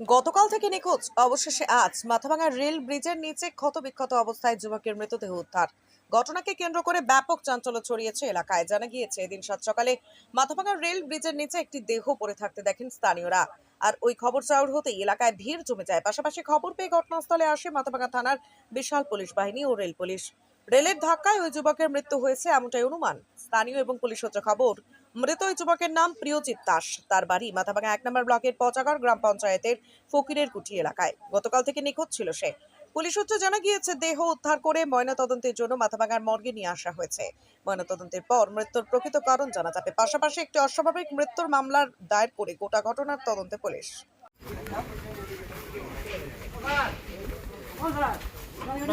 গতকাল থেকে নিখোঁজ। অবশেষে আজ মাথাভাঙা রেল ব্রিজের নিচে ক্ষতবিক্ষত অবস্থায় যুবকের মৃতদেহ উদ্ধার। ঘটনাকে কেন্দ্র করে ব্যাপক চাঞ্চল্য ছড়িয়েছে এলাকায়। জানা গিয়েছে, এদিন সাত সকালে মাথাভাঙা রেল ব্রিজের নিচে একটি দেহ পড়ে থাকতে দেখেন স্থানীয়রা। আর ওই খবর চাউর হতেই এলাকায় ভিড় জমে যায়। পাশাপাশি খবর পেয়ে ঘটনাস্থলে আসে মাথাভাঙা থানার বিশাল পুলিশ বাহিনী ও রেল পুলিশ। রেলের ধাক্কায় ওই যুবকের মৃত্যু হয়েছে এমনটাই অনুমান। স্থানীয় এবং পুলিশ সূত্রে খবর মৃত ওই যুবকের নাম প্রিয়জিৎ দাস। তার বাড়ি মাথাভাঙা এক নম্বর ব্লকের পচাগড় গ্রাম পঞ্চায়েতের ফকিরের কুঠি এলাকায়। গতকাল থেকে নিখোঁজ ছিল সে। পুলিশ সূত্রে জানা গিয়েছে, দেহ উদ্ধার করে ময়নাতদন্তের জন্য মাথাভাঙার মর্গে নিয়ে আসা হয়েছে। ময়নাতদন্তের পর মৃত্যুর প্রকৃত কারণ জানা যাবে। পাশাপাশি একটি অস্বাভাবিক মৃত্যুর মামলার দায়ের করে গোটা ঘটনার তদন্তে পুলিশ।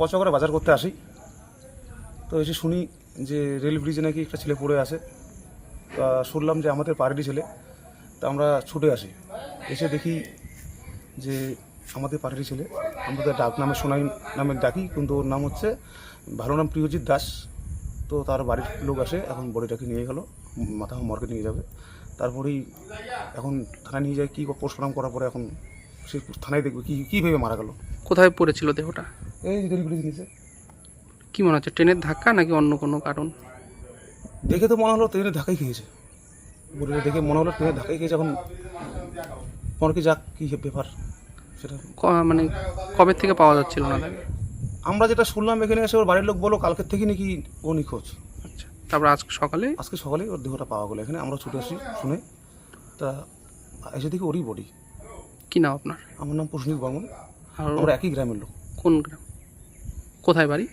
পচা করে বাজার করতে আসি। তো এসে শুনি যে রেল ব্রিজে নাকি একটা ছেলে পড়ে আছে। শুনলাম যে আমাদের পার্টি ছেলে। তা আমরা ছুটে আসি। এসে দেখি যে আমাদের পার্টি ছেলে। আমরা তার ডাক নামে সোনাই নামে ডাকি কিন্তু ওর নাম হচ্ছে ভালো নাম প্রিয়জিৎ দাস। তো তার বাড়ির লোক আসে এখন বডিটাকে নিয়ে গেল মাথা মর্গে নিয়ে যাবে। তারপরেই এখন থানায় নিয়ে যায় কী পোস্টমর্টম করার পরে এখন সে থানায় দেখবে কী কী ভেবে মারা গেল। কোথায় পড়েছিল দেহটা? এই নিচে কি মনে হচ্ছে ট্রেনের ধাক্কা নাকি অন্য কোনো কারণ? দেখে তো মনে হলো ট্রেনে ধাক্কাই খেয়েছে। বলে দেখে মনে হলো ট্রেনে ধাক্কাই খেয়েছে এখন পরে কি যাক কী ব্যাপার? সেটা ক- মানে কবে থেকে পাওয়া যাচ্ছিল না? আমরা যেটা শুনলাম এখানে এসে ওর বাড়ির লোক বলো কালকের থেকে নাকি ও নিখোঁজ। আচ্ছা তারপর আজ সকালে? আজকে সকালে ওর দেহটা পাওয়া গেলো এখানে আমরা ছুটে আসি শুনে। তা এসে দেখি ওরই বডি কি নাম আপনার? আমার নাম প্রসনীত বর্মন আর আমরা একই গ্রামের লোক। কোন গ্রাম? কোথায় বাড়ি?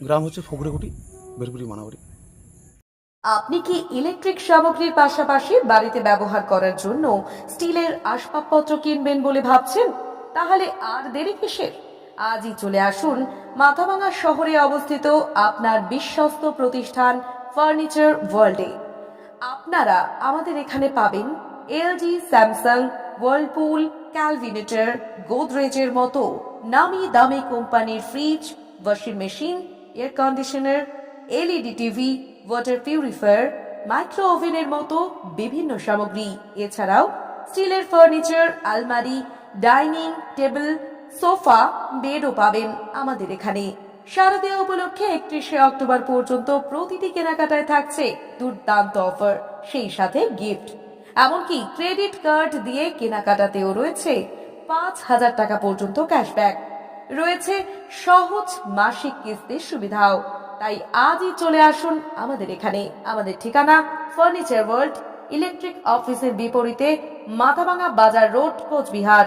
গ্রাম হচ্ছে ফগরেকুটি বেরপুরি মানাবাড়ি। আপনি কি ইলেকট্রিক সামগ্রীর পাশাপাশি বাড়িতে ব্যবহার করার জন্য স্টিলের আসবাবপত্র কিনবেন বলে ভাবছেন? তাহলে আর দেরি কিসের? আজই চলে আসুন মাথাভাঙা শহরে অবস্থিত আপনার বিশ্বস্ত প্রতিষ্ঠান ফার্নিচার ওয়ার্ল্ডে। আপনারা আমাদের এখানে পাবেন এলজি, স্যামসাং ওয়ার্লপুল ক্যালভিনেটর, গোদরেজের মতো নামি দামি কোম্পানির fridge, washing machine, air conditioner, LED TV water purifier micro ওভেনের মতো বিভিন্ন সামগ্রী। এছাড়াও স্টিলের ফার্নিচার, আলমারি, ডাইনিং টেবিল, সোফা, বেডও পাবেন আমাদের এখানে। শারদীয় উপলক্ষে একত্রিশে অক্টোবর পর্যন্ত প্রতিটি কেনাকাটায় থাকছে দুর্দান্ত অফার, সেই সাথে গিফট। এমনকি ক্রেডিট কার্ড দিয়ে কেনাকাটাতেও রয়েছে পাঁচ হাজার টাকা পর্যন্ত ক্যাশব্যাক। রয়েছে সহজ মাসিক কিস্তির সুবিধাও। তাই আজই চলে আসুন আমাদের এখানে। আমাদের ঠিকানা ফার্নিচার ওয়ার্ল্ড, ইলেকট্রিক অফিসের বিপরীতে মাথাভাঙা বাজার রোড, কোচবিহার।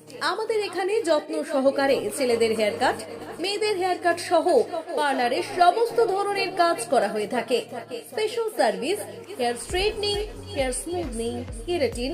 আমাদের এখানে যত্ন সহকারে ছেলেদের হেয়ার কাট মেয়েদের হেয়ার কাট সহ পার্লারের সমস্ত ধরনের কাজ করা হয়ে থাকে। Special service hair straightening hair smoothening keratin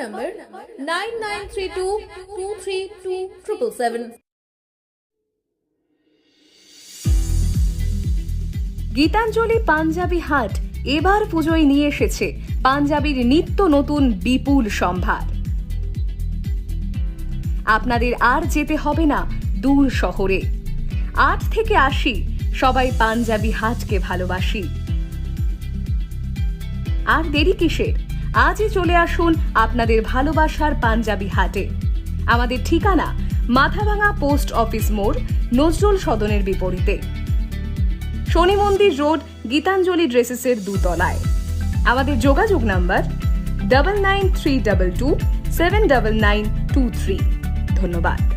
number nine nine three two two three two triple seven Gitanjali Panjabi Haat এবার পুজোয় নিয়ে এসেছে পাঞ্জাবির নিত্য নতুন বিপুল সম্ভার। আপনাদের আর যেতে হবে না দূর শহরে। আট থেকে আশি, সবাই পাঞ্জাবি হাটকে ভালোবাসি। আর দেরি কিসের? আজই চলে আসুন আপনাদের ভালোবাসার পাঞ্জাবি হাটে। আমাদের ঠিকানা মাথাভাঙা পোস্ট অফিস মোড়, নজরুল সদনের বিপরীতে। শনি মন্দির রোড, গীতাঞ্জলি ড্রেসেসের দুতলায়। আমাদের যোগাযোগ number double nine three double two seven double nine two three ধন্যবাদ।